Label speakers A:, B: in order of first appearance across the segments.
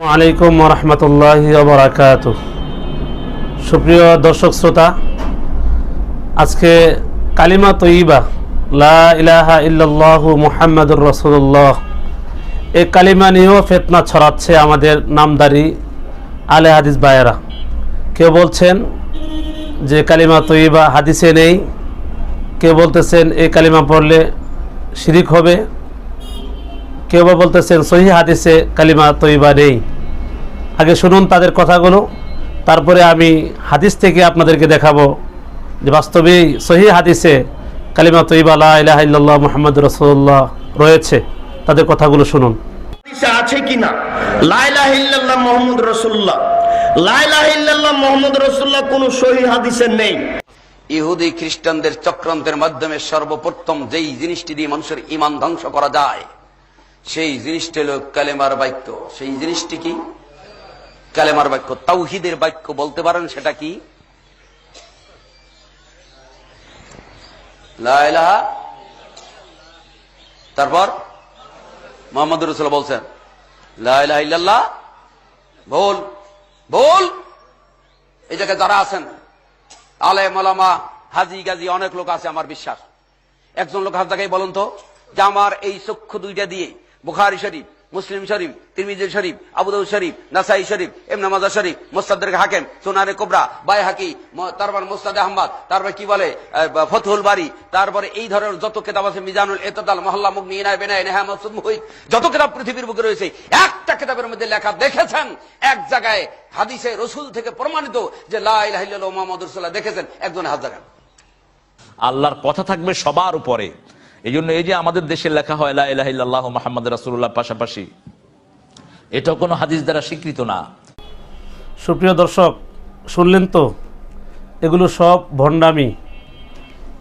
A: আলাইকুম রহমতুল্লাহ বরাকাত সুপ্রিয় দর্শক শ্রোতা, আজকে কালিমা তৈবা লা ইলাহা ইল্লাল্লাহু মুহাম্মাদুর রসুল্লাহ এই কালিমা নিয়েও ফেতনা ছড়াচ্ছে আমাদের নামদারি আলে হাদিস বায়েরা কেউ বলছেন যে কালিমা তৈবা হাদিসে নেই, কেউ বলতেছেন এই কালিমা পড়লে শিরিক হবে কেউ বা বলতেছেন সহি হাদিসে কালিমা তৈবা নেই। আগে শুনুন তাদের কথাগুলো তারপরে আমি হাদিস থেকে আপনাদেরকে দেখাবো যে বাস্তবেই সহি হাদিসে কালিমা তৈবা লা ইলাহা ইল্লাল্লাহ মুহাম্মদ রসুল্লাহ রয়েছে। তাদের কথাগুলো শুনুন।
B: আছে কিনা? লাইলাহ ইল্লাল্লাহ মোহাম্মদ রসুল্লাহ লাইলাহ ইল্লাল্লাহ মোহাম্মদ রসুল্লাহ কোন সহি হাদিসে নেই।
C: ইহুদি খ্রিস্টানদের চক্রান্তের মাধ্যমে সর্বপ্রথম যেই জিনিসটি দিয়ে মানুষের ইমান ধ্বংস করা যায় সেই জিনিসটি হল কালেমার বাক্য। সেই জিনিসটি কি? কালেমার বাক্য। তাওহিদের বাক্য বলতে পারেন, সেটা কি? লা ইলাহা। তারপর মোহাম্মদ রসুল বলছেন, লা ইলাহা ইল্লাল্লাহ। ভুল ভুল। এই জায়গায় যারা আছেন আলে মলামা হাজি, গাজি, অনেক লোক আছে আমার বিশ্বাস। একজন লোক হাত জায়গায় বলুন তো, যে আমার এই চক্ষু দুইটা দিয়ে বুখারি শরীফ, মুসলিম শরীফ, তিরমিজি শরীফ আবুদাউ শরীফ, নাসাই শরীফ এমনা মাজা শরীফ মোস্তাদের হাকেম সোনারে কোবরা বাই হাকি তারপর মোস্তাদ আহমদ, তারপর কি বলে ফতুল বাড়ি তারপরে এই ধরনের যত কিতাব আছে, মিজানুল এতদাল মহল্লা মুখ নিয়ে বেনায়, নেহা মাসুদ যত কিতাব পৃথিবীর বুকে রয়েছে, একটা কিতাবের মধ্যে লেখা দেখেছেন, এক জায়গায় হাদিসে রসুল থেকে প্রমাণিত যে লাহ মোহাম্মদ রসুল্লাহ দেখেছেন, একজন জায়গায়
D: আল্লাহর কথা থাকবে সবার উপরে। এই জন্য এই যে আমাদের দেশে লেখা হয়, লা ইলাহা ইল্লাল্লাহ মোহাম্মদ রাসূলুল্লাহ পাশাপাশি, এটাও কোনো হাদিস দ্বারা স্বীকৃত না।
A: সুপ্রিয় দর্শক, শুনলেন তো? এগুলো সব ভণ্ডামি,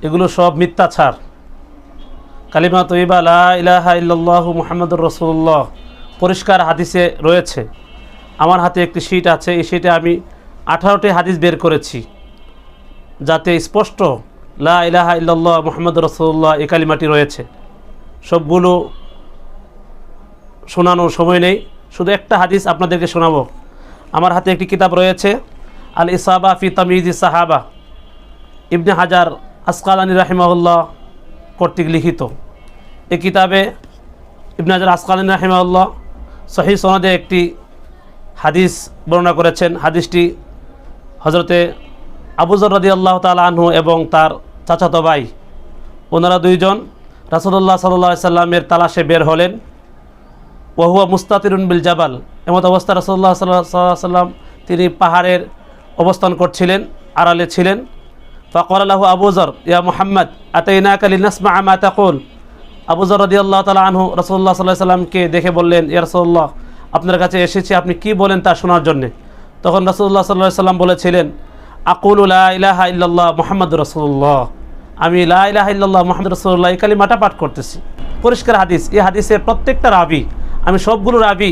A: এগুলো সব মিথ্যাচার। কালিমা তৈবা, লা ইল্লাল্লাহ মুহাম্মদুর রসুল্লাহ পরিষ্কার হাদিসে রয়েছে। আমার হাতে একটি শীট আছে, এই শীটে আমি আঠারোটি হাদিস বের করেছি, যাতে স্পষ্ট লা ইলাহা ইল্লাল্লাহ মুহাম্মদ রসুল্লাহ এই কালিমাটি রয়েছে। সবগুলো শোনানোর সময় নেই। শুধু একটা হাদিস আপনাদেরকে শোনাবো। আমার হাতে একটি কিতাব রয়েছে আল ইসাবা ফি তামিজি সাহাবা। ইবনে হাজার আসকালানি রাহিমাউল্লাহ কর্তৃক লিখিত। এই কিতাবে ইবনে হাজার আসকালানি রাহিমাউল্লাহ সহি সনদে একটি হাদিস বর্ণনা করেছেন। হাদিসটি হজরতে আবুজর রদি আল্লাহ তাল আনহু এবং তার চাচাতো ভাই, ওনারা দুইজন রাসুল্লাহ সাল্লাহ সাল্লামের তালাশে বের হলেন। ওহুয়া মুস্তাতিরুন বিল জাবাল, এমত অবস্থা রসল্লাহ সাল্লাহ সাল্লাম, তিনি পাহাড়ের অবস্থান করছিলেন, আড়ালে ছিলেন। ফকর আল্লাহ আবুজর ইয়া মোহাম্মদ আতাইনা কালি নাসমা আমা তাকুল। আবুজর রদি আল্লাহ তালা আনহু রসল্লাহ সাল্লাহ সাল্লামকে দেখে বললেন, ইয়া রসল্লাহ আপনার কাছে এসেছি, আপনি কি বলেন তা শোনার জন্যে? তখন রসুল্লাহ সাল্লাহ সাল্লাম বলেছিলেন, আকুল লা ইলাহা ইল্লাল্লাহ মোহাম্মদ রসুল্লাহ আমি লা ইলাহা ইল্লাল্লাহ মোহাম্মদ রসুল্লাহ এই কালিমাটা পাঠ করতেছি। পরিষ্কার হাদিস, এই হাদিসের প্রত্যেকটা রাবি, আমি সবগুলো রাবি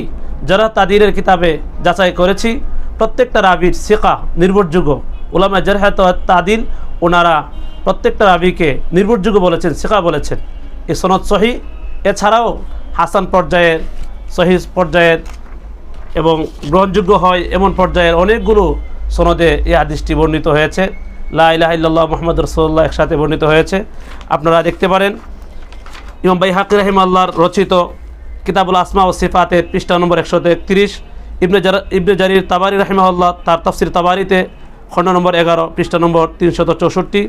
A: যারা তাদিরের কিতাবে যাচাই করেছি, প্রত্যেকটা রাবির শেখা নির্ভরযোগ্য। ওলামা জারহাত তাদিল ওনারা প্রত্যেকটা রাবিকে নির্ভরযোগ্য বলেছেন শেখা বলেছেন। এই সনদ সহি, এছাড়াও হাসান পর্যায়ের সহি পর্যায়ের এবং গ্রহণযোগ্য হয় এমন পর্যায়ের অনেকগুলো সনদে এই হাদিসটি বর্ণিত হয়েছে। লা ইলাহা ইল্লাল্লাহ মোহাম্মদ রসুল্লাহ একসাথে বর্ণিত হয়েছে। আপনারা দেখতে পারেন, ইমাম বাই হাকির রাহিম আল্লাহর রচিত কিতাবুল আসমা ও সিফাতে পৃষ্ঠা নম্বর একশো তেত্রিশ, ইবনে জার, ইবনে জারির তাবারি রাহিমাল্লাহ তার তফসির তাবারিতে খণ্ড নম্বর এগারো, পৃষ্ঠা নম্বর তিনশত চৌষট্টি,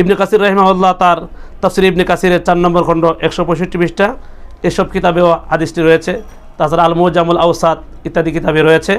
A: ইবনে কাসির রাহিমাল্লাহ তার তফসির ইবনে কাসিরের চার নম্বর খণ্ড একশো পঁয়ষট্টি পৃষ্ঠা। এসব কিতাবেও হাদিসটি রয়েছে। তাছাড়া আল মুজামুল আউসাদ ইত্যাদি কিতাবে রয়েছে।